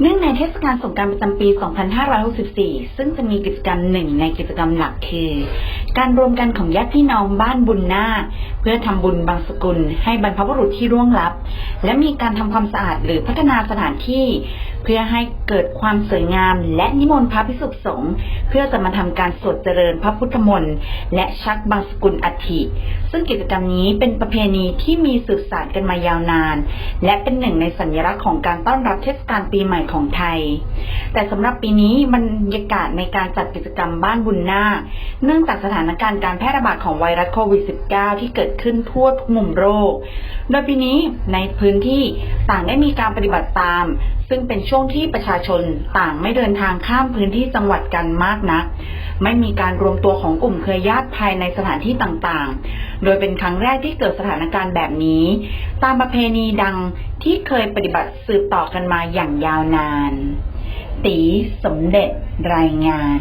เนื่องในเทศกาลสงกรานต์ประจำปี 2564 ซึ่งจะมีกิจกรรมหนึ่งในกิจกรรมหลักคือ การรวมกันของญาติพี่น้องบ้านบุญนาคเพื่อทำบุญบางสกุลให้บรรพบุรุษที่ร่วงลับ และมีการทำความสะอาดหรือพัฒนาสถานที่ เพื่อให้เกิดความสวยงาม และนิมนต์พระภิกษุสงฆ์เพื่อจะมาทำการสวดเจริญพระพุทธมนต์และชักบางสกุลอัฐิ ซึ่งกิจกรรมนี้เป็นประเพณีที่มีสืบสานกันมายาวนาน และเป็นหนึ่งในสัญลักษณ์ของการต้อนรับเทศกาลปีใหม่ของไทย แต่สำหรับปีนี้บรรยากาศในการจัดกิจกรรมบ้านบุญนาคเนื่องจากสถานการณ์การแพร่ระบาดของไวรัสโควิด -19 ที่เกิดขึ้นทั่วทุกมุมโลก โดยปีนี้ในพื้นที่ต่างได้มีการปฏิบัติตาม ซึ่งเป็นช่วงที่ประชาชนต่างไม่เดินทางข้ามพื้นที่จังหวัดกันมากนัก ไม่มีการรวมตัวของกลุ่มเครือญาติภายในสถานที่ต่างๆ โดยเป็นครั้งแรกที่เกิดสถานการณ์แบบนี้ ตามประเพณีดังที่เคยปฏิบัติสืบต่อกันมาอย่างยาวนาน ตีสมเด็จรายงาน